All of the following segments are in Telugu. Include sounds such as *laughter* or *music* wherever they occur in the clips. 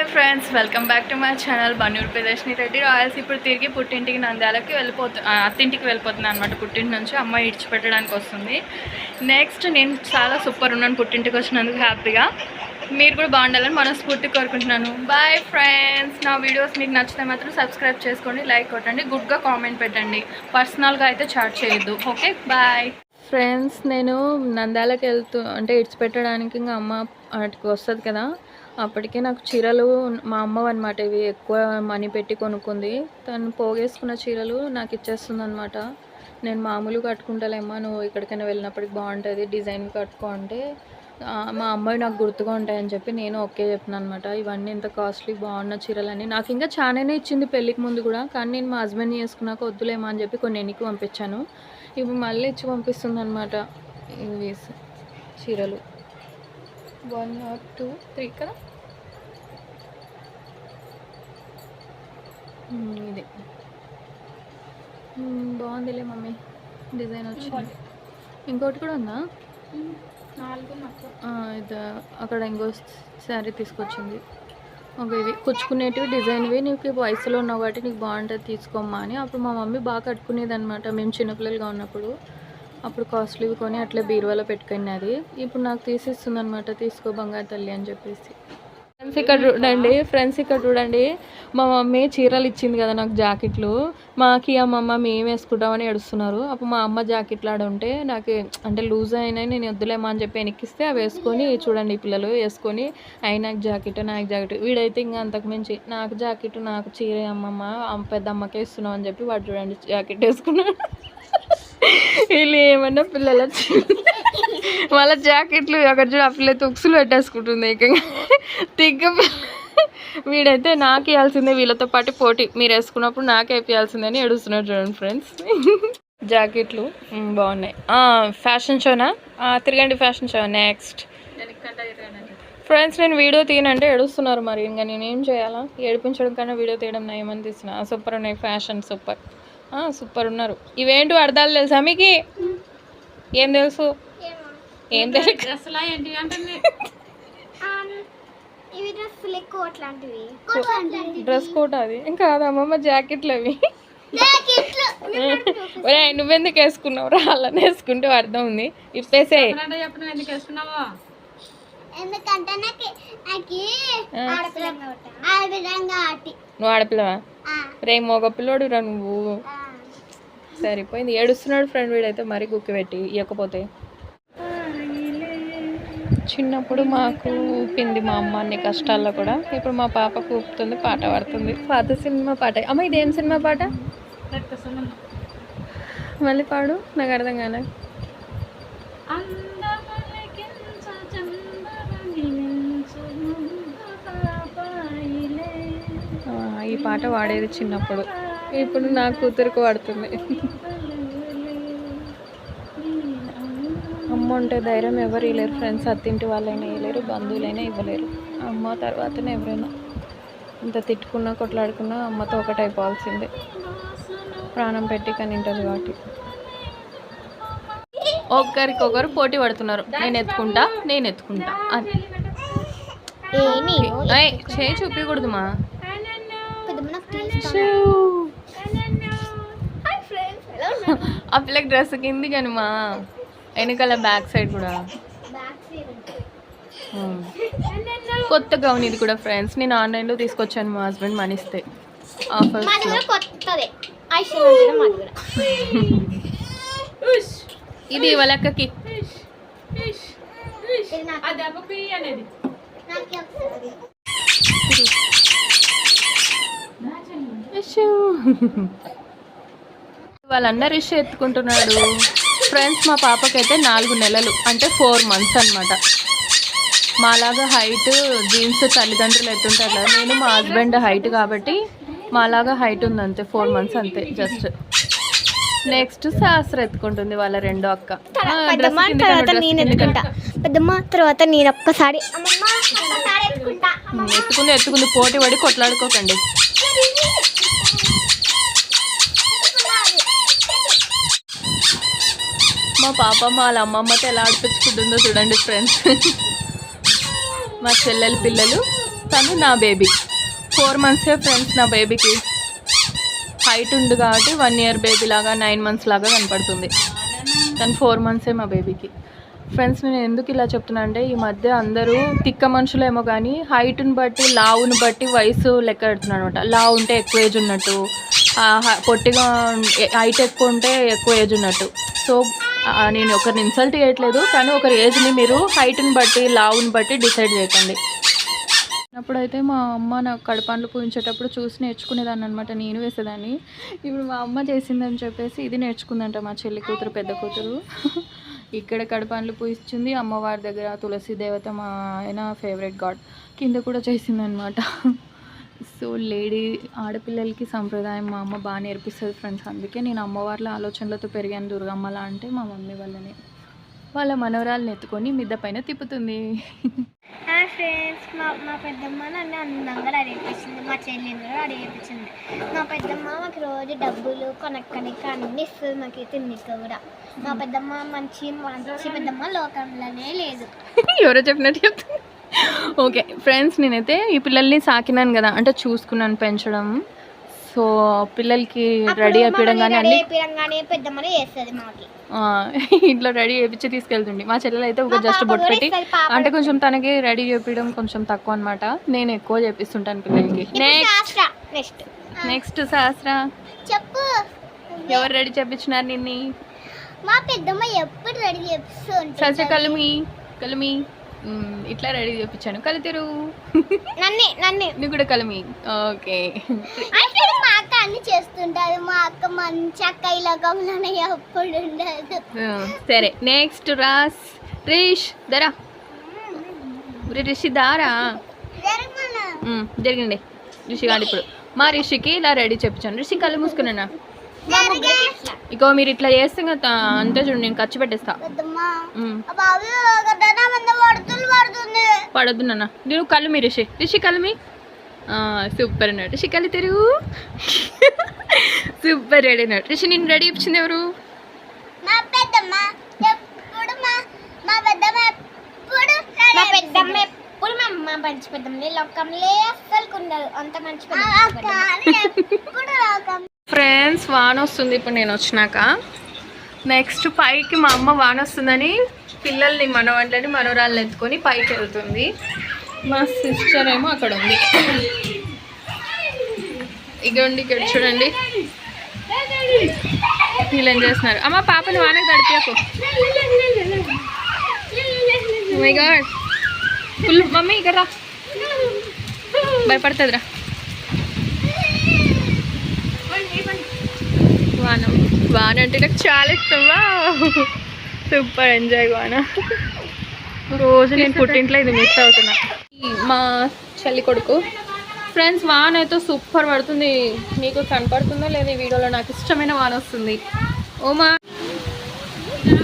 Hi friends welcome back to my channel Bannuru Pradarshini Reddy royals ఇప్పుడు తిరిగి పుట్టింటికి నంద్యాలకి వెళ్ళిపోతు అత్తింటికి వెళ్ళిపోతుంది అనమాట పుట్టింటి నుంచి అమ్మాయి ఇడిచిపెట్టడానికి వస్తుంది. నెక్స్ట్ నేను చాలా సూపర్ ఉన్నాను పుట్టింటికి వచ్చినందుకు హ్యాపీగా. మీరు కూడా బాగుండాలని మనస్ఫూర్తి కోరుకుంటున్నాను. బాయ్ ఫ్రెండ్స్ నా వీడియోస్ మీకు నచ్చితే మాత్రం సబ్స్క్రైబ్ చేసుకోండి లైక్ కొట్టండి గుడ్గా కామెంట్ పెట్టండి. పర్సనల్గా అయితే చాట్ చేయొద్దు. ఓకే బాయ్ ఫ్రెండ్స్ నేను నంద్యాలకి వెళ్తూ అంటే ఇడిచిపెట్టడానికి ఇంకా అమ్మ వాటికి వస్తుంది కదా. అప్పటికే నాకు చీరలు మా అమ్మ అనమాట ఇవి ఎక్కువ మనీ పెట్టి కొనుక్కుంది. తను పోగేసుకున్న చీరలు నాకు ఇచ్చేస్తుంది అనమాట నేను మామూలుగా కట్టుకుంటాలేమ్మా. నువ్వు ఎక్కడికైనా వెళ్ళినప్పటికి బాగుంటుంది. డిజైన్ కట్టుకో అంటే మా అమ్మాయి నాకు గుర్తుగా ఉంటాయని చెప్పి నేను ఓకే చెప్పిన అనమాట ఇవన్నీ ఇంత కాస్ట్లీ బాగున్న చీరలని నాకు ఇంకా చాలానే ఇచ్చింది పెళ్ళికి ముందు కూడా. కానీ నేను మా హస్బెండ్ చేసుకున్నాక వద్దులేమా అని చెప్పి కొన్ని ఎన్నికి పంపించాను. ఇవి మళ్ళీ ఇచ్చి పంపిస్తుంది అనమాట ఇవి చీరలు. వన్ ఆర్ టూ త్రీ కదా? ఇది. బాగుందిలే మమ్మీ. డిజైన్ వచ్చింది. ఇంకోటి. కూడా ఉందా? ఇది అక్కడ ఇంకో శారీ తీసుకొచ్చింది. ఒక ఇవి కుచ్చుకునేటివి డిజైన్వి నీకు వయసులో ఉన్నావు కాబట్టి నీకు బాగుంటుంది తీసుకోమ్మా అని. అప్పుడు మా మమ్మీ బాగా కట్టుకునేది అనమాట మేము చిన్నపిల్లలుగా ఉన్నప్పుడు. అప్పుడు కాస్ట్లీవి కొని అట్లా బీరువాలో పెట్టుకున్నది. ఇప్పుడు నాకు తీసిస్తుంది అనమాట తీసుకో బంగారు తల్లి అని చెప్పేసి. ఫ్రెండ్స్ ఇక్కడ చూడండి ఫ్రెండ్స్ ఇక్కడ చూడండి. మా మమ్మీ చీరలు ఇచ్చింది కదా నాకు జాకెట్లు. మాకి అమ్మమ్మ మేము వేసుకుంటామని ఏడుస్తున్నారు. అప్పుడు మా అమ్మ జాకెట్లు ఆడ ఉంటే నాకు అంటే లూజ్ అయినాయి నేను వద్దులేమా అని చెప్పి వెనక్కిస్తే అవి వేసుకొని చూడండి పిల్లలు వేసుకొని అయి నాకు జాకెట్ నాకు జాకెట్. వీడైతే ఇంకా అంతకు మించి నాకు జాకెట్ నాకు చీర అమ్మమ్మ అమ్మ పెద్ద అమ్మకే ఇస్తున్నాం అని చెప్పి వాడు చూడండి జాకెట్ వేసుకున్నాడు. వీళ్ళు ఏమన్నా పిల్లల వాళ్ళ జాకెట్లు అక్కడ చూడ ఆ పిల్ల తుక్సులు పెట్టేసుకుంటుంది ఏకంగా. తిగ్గ వీడైతే నాకు ఇవ్వాల్సిందే వీళ్ళతో పాటు పోటీ. మీరు వేసుకున్నప్పుడు నాకే అని ఏడుస్తున్నారు చూడండి ఫ్రెండ్స్. జాకెట్లు బాగున్నాయి. ఫ్యాషన్ షోనా? తిరగండి ఫ్యాషన్ షో నెక్స్ట్. ఫ్రెండ్స్ నేను వీడియో తీయనంటే ఏడుస్తున్నారు మరి. ఇంకా నేనేం చేయాలా? ఏడిపించడం కన్నా వీడియో తీయడం నా ఏమని తీసిన సూపర్ ఉన్నాయి ఫ్యాషన్ సూపర్. సూపర్ ఉన్నారు. ఇవేంటి అర్థాలు తెలుసా మీకు? ఏం తెలుసు? ఏం తెలుసు? డ్రెస్ కోట్ అది. ఇంకా అది అమ్మమ్మ జాకెట్లు అవి. ఒరే నువ్వెందుకు వేసుకున్నావు రా అలా వేసుకుంటే అర్థం ఉంది. ఇప్పేసే. నువ్వు ఎందుకంటే నాకు నాకు ఆడపిల్లవా? ఆ, రే మగ పిల్లోడు రా నువ్వు. సరిపోయింది. ఏడుస్తున్నాడు ఫ్రెండ్ వీడైతే మరీ గుక్కి పెట్టి ఇవ్వకపోతే చిన్నప్పుడు మాకు ఊపింది మా అమ్మ అన్ని కష్టాల్లో కూడా. ఇప్పుడు మా పాపకు ఊపుతుంది పాట పాడుతుంది. పాత సినిమా పాట. అమ్మ ఇదేం సినిమా పాట? మళ్ళీ పాడు నాకు అర్థం కాలే. ఈ పాట వాడేది చిన్నప్పుడు. ఇప్పుడు నా కూతురికి వాడుతుంది అమ్మ ఉంటే ధైర్యం ఎవరు ఇవ్వలేరు ఫ్రెండ్స్ అత్తింటి వాళ్ళైనా ఇవ్వలేరు బంధువులైనా ఇవ్వలేరు. అమ్మ తర్వాతనే ఎవరైనా ఇంత తిట్టుకున్నా కొట్లాడుకున్నా అమ్మతో ఒకటి అయిపోవాల్సిందే. ప్రాణం పెట్టి కానీ ఉంటుంది కాబట్టి ఒకరికొకరు పోటీ పడుతున్నారు. నేను ఎత్తుకుంటా నేను ఎత్తుకుంటా. ఏయ్, చేయి చూపించకూడదు మా పెద్దమ్మ నాకు తీస్తా. షూ. హాయ్ ఫ్రెండ్స్ ఎలా ఉన్నారు ఆ పిల్లకి డ్రెస్ కింది కానీ మా వెనకాల బ్యాక్ సైడ్ కూడా. ఉమ్. కొత్త గౌన్ ఇది కూడా ఫ్రెండ్స్ నేను ఆన్లైన్లో తీసుకొచ్చాను మా హస్బెండ్ మనిస్తే. ఆఫర్స్ కూడా ఇది వాళ్ళకి ఇది నాకు. ఆ దెబ్బకు ఇయ్యి అనేది. *laughs* వాళ్ళందరూ ఇష్యూ ఎత్తుకుంటున్నాడు. ఫ్రెండ్స్ మా పాపకైతే నాలుగు నెలలు అంటే ఫోర్ మంత్స్ అనమాట మాలాగా హైట్ జీన్స్ తల్లిదండ్రులు ఎత్తుంటారు కదా నేను మా హస్బెండ్ హైట్ కాబట్టి మాలాగా హైట్ ఉంది అంతే ఫోర్ మంత్స్ అంతే జస్ట్ నెక్స్ట్ శాస్త్ర ఎత్తుకుంటుంది వాళ్ళ రెండో అక్క. పెద్దమ్మ తర్వాత నేను ఎత్తుకుంటా. పెద్దమ్మ తర్వాత నేను ఒక్కసారి ఎత్తుకుంది ఎత్తుకుంది పోటీ పడి కొట్లాడుకోకండి. మా పాపమ్మ వాళ్ళ అమ్మమ్మతో ఎలా ఆడిపించుకుంటుందో చూడండి ఫ్రెండ్స్ మా చెల్లెలు పిల్లలు తను నా బేబీ ఫోర్ మంత్సే ఫ్రెండ్స్ నా బేబీకి హైట్ ఉంది కాబట్టి వన్ ఇయర్ బేబీ లాగా నైన్ మంత్స్ లాగా కనపడుతుంది. తను ఫోర్ మంత్సే మా బేబీకి ఫ్రెండ్స్ నేను ఎందుకు ఇలా చెప్తున్నా అంటే ఈ మధ్య అందరూ తిక్క మనుషులేమో కానీ హైట్ని బట్టి లావుని బట్టి వయసు లెక్క పెడుతున్నారు అనమాట లావు ఉంటే ఎక్కువ ఏజ్ ఉన్నట్టు పొట్టిగా హైట్ ఎక్కువ ఉంటే ఎక్కువ ఏజ్ ఉన్నట్టు. సో నేను ఒకరిని ఇన్సల్ట్ చేయట్లేదు కానీ ఒకరి ఏజ్ని మీరు హైట్ని బట్టి లావుని బట్టి డిసైడ్ చేయకండి. అప్పుడైతే మా అమ్మ నాకు కడపండ్లు పూయించేటప్పుడు చూసి నేర్చుకునేదాన్ని అనమాట నేను వేసేదాన్ని. ఇప్పుడు మా అమ్మ చేసిందని చెప్పేసి ఇది నేర్చుకుందంట మా చెల్లి కూతురు పెద్ద కూతురు. ఇక్కడ కడపండ్లు పూయిస్తుంది అమ్మవారి దగ్గర తులసి దేవత మా ఆయన ఫేవరెట్ గాడ్ కింద కూడా చేసిందనమాట సో లేడీ ఆడపిల్లలకి సంప్రదాయం మా అమ్మ బాగా నేర్పిస్తుంది ఫ్రెండ్స్ అందుకే నేను అమ్మవార్ల ఆలోచనలతో పెరిగాను దుర్గమ్మలా అంటే మా మమ్మీ వాళ్ళని వాళ్ళ మనవరాలను ఎత్తుకొని మిద్ద పైన తిప్పుతుంది. హాయ్ ఫ్రెండ్స్ మా మా పెద్దమ్మ నన్ను అందంగా రెడీ చేసింది. మా చెల్లిని కూడా రెడీ చేయించింది మా పెద్దమ్మ మాకు రోజు డబ్బులు కొనక్కడికి అన్ని ఇస్తుంది మాకు తిన్నిక కూడా. మా పెద్దమ్మ మంచి మంచి పెద్దమ్మ లోకంలోనే లేదు. ఎవరో చెప్పినట్టు చెప్తా ఓకే ఫ్రెండ్స్ నేనైతే ఈ పిల్లల్ని సాకినాను కదా అంటే చూసుకున్నాను పెంచడం. సో పిల్లలకి రెడీ అయిపోయడం కానీ అన్ని ఇంట్లో రెడీ చేయించి తీసుకెళ్తుండే మా చెల్లెలు అయితే ఒక జస్ట్ బొట్టు పెట్టి అంటే కొంచెం తనకి రెడీ చేపించడం కొంచెం తక్కువ అనమాట నేను ఎక్కువ చేపిస్తుంటాను పిల్లలకి. నెక్స్ట్ నెక్స్ట్ శాస్త్ర చెప్పు. ఎవరు రెడీ చేపించినారు నిన్ని? మా పెద్దమ్మ ఎప్పుడు రెడీ చేపిస్తూ శాస్త్ర కలుమి కలుమి. ఇట్లా రెడీ చేపించాను. కలితిరు నన్నే నన్నే. నువ్వు కూడా కలిమి ఓకే. మా అక్క అన్ని చేస్తుంటది. మా అక్క మంచి అక్క ఇలా గమననే ఎప్పుడు ఉండదు. సరే నెక్స్ట్ రాస్. రిష్ దరా. రిషి దారా? జరిగింది. రిషి గారు ఇప్పుడు. మా రిషికి ఇలా రెడీ చెప్పించాను రిషి కళ్ళు మూసుకున్నా ఇగో మీరు ఇట్లా చేస్తే అంతే చూడు నేను ఖర్చు పెట్టేస్తా. పడొద్దు నాన్న. నువ్వు కళ్ళు మీ రిషి. రిషి కళ్ళు మీ. సూపర్ అన్నాడు రిషి కళ్ళు తెరుగు. సూపర్ రెడీ అన్నాడు రిషి నేను రెడీ ఇచ్చింది ఎవరు? మా మంచి పెద్దమ్మ. లోకంలో అస్సలు ఉండదు అంత మంచి ఫ్రెండ్స్ వాన వస్తుంది. ఇప్పుడు నేను వచ్చినాక నెక్స్ట్ పైకి మా అమ్మ వాన వస్తుందని పిల్లల్ని మనవాళ్ళని మనవరాళ్ళని ఎత్తుకొని పైకి వెళ్తుంది. మా సిస్టర్ ఏమో అక్కడ ఉంది. ఇగోండి ఇక్కడ చూడండి. వీళ్ళు ఏం చేస్తున్నారు? అమ్మ పాపని వాన గడిపాకు మై గాడ్ ఫుల్ మమ్మీ ఇక్కడ రా. భయపడుతుందిరా. వాన వాన అంటే నాకు చాలా ఇష్టం. సూపర్ ఎంజాయ్ వాన రోజు నేను పుట్టింట్లో ఇది మిస్ అవుతున్నా. మా చెల్లి కొడుకు. ఫ్రెండ్స్ వాన అయితే సూపర్ పడుతుంది. మీకు కనపడుతుందో లేదా ఈ వీడియోలో? నాకు ఇష్టమైన వాన వస్తుంది. ఓమా.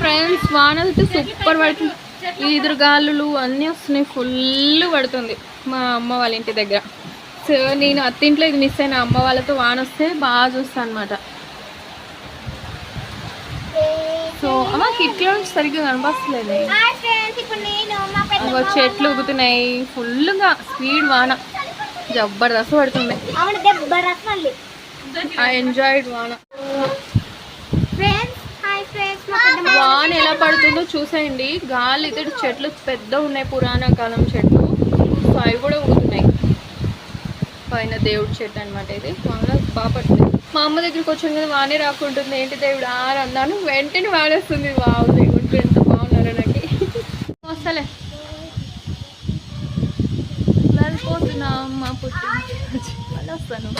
ఫ్రెండ్స్ వాన అయితే సూపర్ పడుతుంది. ఈదురుగాలులు అన్నీ వస్తున్నాయి. ఫుల్ పడుతుంది మా అమ్మ వాళ్ళ ఇంటి దగ్గర. సో నేను అత్తింట్లో ఇది మిస్ అయిన అమ్మ వాళ్ళతో వాన వస్తే బాగా చూస్తాను అనమాట సో అమ్మ కిట్లో నుంచి సరిగ్గా కనపస్తలేదు చెట్లు ఊగుతున్నాయి ఫుల్గా స్పీడ్ వాన. జబర్దస్త్ పడుతుంది. ఐ ఎంజాయిడ్ వాన. ఎలా పడుతుందో చూసేయండి. గాలి అయితే చెట్లు పెద్ద ఉన్నాయి పురాణ కాలం చెట్లు. సో అవి కూడా ఊగుతున్నాయి పైన దేవుడి చెట్టు అనమాట ఇది. వాన బాగా పడుతుంది. మా అమ్మ దగ్గరికి వచ్చాను కదా వానే రాకుంటుంది. ఏంటి దేవుడు అని అన్నాను. వెంటనే వాడేస్తుంది. వావ్ దేవుడు ఎంత బాగున్నారో నాకు. వస్తలే. వెళ్ళిపోతున్నా మా పుట్టి మళ్ళీ వస్తాను.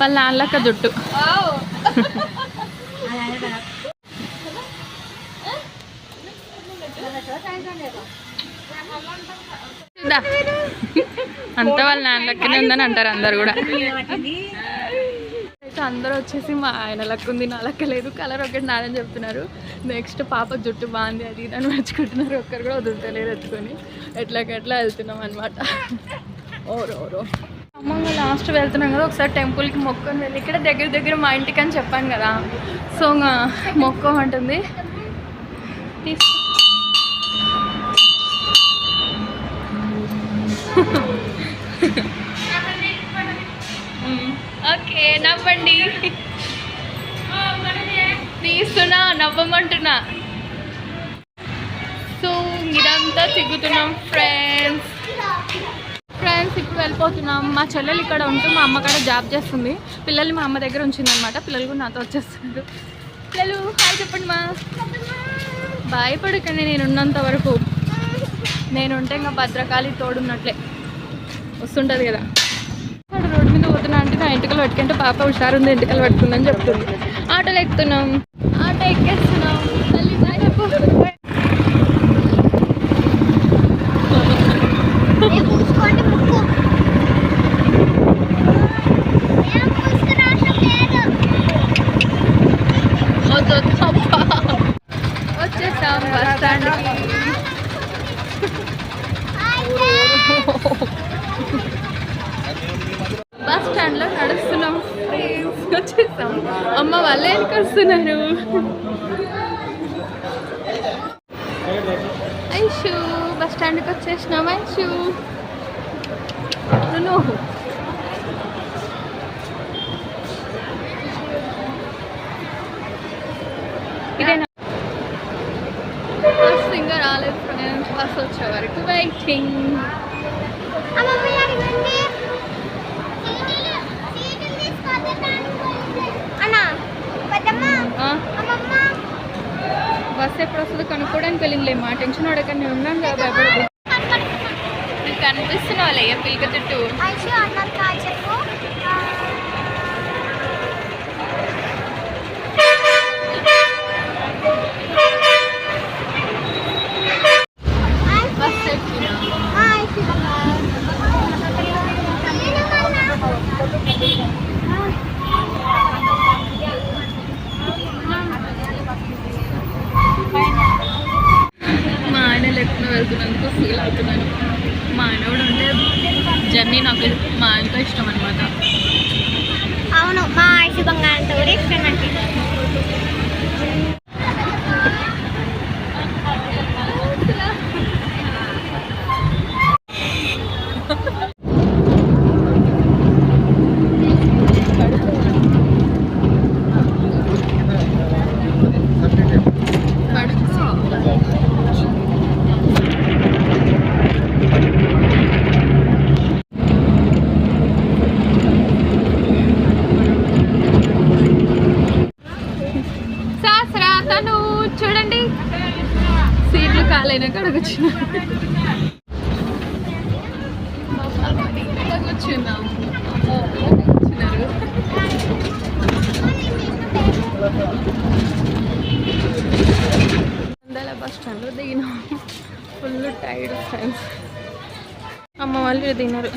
వాళ్ళ నాన్నలక్క జుట్టు అంతా వాళ్ళ నాన్నలక్కనే ఉందని అంటారు అందరు కూడా. అయితే అందరూ వచ్చేసి మా ఆయన లెక్క ఉంది నా లెక్క లేదు కలర్ ఒకటి నాదని చెప్తున్నారు. నెక్స్ట్ పాప జుట్టు బాగుంది అది అని మెచ్చుకుంటున్నారు ఒక్కరు కూడా వదులుతలేరు ఎత్తుకొని. ఎట్లాగట్లా వెళ్తున్నాం అనమాట ఓరో ఓరో అమ్మ లాస్ట్ వెళ్తున్నాం కదా ఒకసారి టెంపుల్కి మొక్కొని వెళ్ళి ఇక్కడ దగ్గర దగ్గర మా ఇంటికి అని చెప్పాను కదా. సో ఇంకా మొక్కమంటుంది తీసు నవ్వండి. తీస్తున్నా నవ్వమంటున్నా. సో ఇదంతా తిరుగుతున్నాం ఫ్రెండ్స్. ఫ్రెండ్స్ ఇప్పుడు వెళ్ళిపోతున్నాం. మా చెల్లెలు ఇక్కడ ఉంటూ మా అమ్మ కాడ జాబ్ చేస్తుంది. పిల్లలు మా అమ్మ దగ్గర ఉంచిందనమాట పిల్లలు కూడా నాతో వచ్చేస్తున్నారు. పిల్లలు హాయ్ చెప్పండి మా. భయపడకండి నేను ఉన్నంత వరకు. నేను ఉంటే ఇంకా భద్రకాళి తోడున్నట్లే. వస్తుంటుంది కదా. రోడ్డు మీద పోతున్నా అంటే నా ఎంటికలు పట్టుకుంటే పాప హుషారుంది ఎంటికలు పట్టుకుందని చెప్తుంది. ఆటోలు ఎక్కుతున్నాం. ఆటో ఎక్కేస్తున్నాం. తల్లి బాయ్ చెప్పు ఏ పూసుకోండి ముక్కు ఏ పూసుకుని అవసరం లేదు వద్దు, వద్దు, అబ్బా. వచ్చేసాం బస్ స్టాండ్కి బస్ స్టాండ్లో నడుస్తున్నాం Friends, వచ్చేసాం అమ్మ వాళ్ళే వెనక వస్తున్నారు ఐషు బస్ స్టాండ్కి వచ్చేసినాం ఐషు నువ్వు ఇదేనా బస్ ఇంకా రాలేదు ఫ్రెండ్స్ బస్ వచ్చే వరకు వెయిటింగ్ అమ్మమ్మ అడగండి సీటీలు సీటీలు తీసుకోవద్దు అన్నా పెద్దమ్మ అమ్మమ్మ బస్ ఎప్పుడు వస్తుందో కనుక్కోవడానికి వెళ్ళిందిలే మా టెన్షన్ పడక నేను ఉన్నాను కదా భయపడదు నీకు కనిపిస్తున్నావులే పిల్క చుట్టూ ఐషు అన్నారు కా చెప్పు బస్ ఎక్కినా ఐషు మా ఆయన లేకుండా వెళ్తున్నందుకు ఫీల్ అవుతున్నాను. మా ఆయన ఉంటే జర్నీ నాకు మా ఆయనతో ఇష్టం అనమాట అవును మా ఐషు బంగారంతో ఇష్టం నాకు శాస్త్రా తను చూడండి సీట్లు కాలైన కడకు వచ్చిన కూర్చున్నాం అమ్మో, కూర్చున్నారు అందల బస్ స్టాండ్లో దిగినాం ఫుల్ టైర్డ్ ఫ్రెండ్స్ అమ్మ వాళ్ళు తిన్నారు.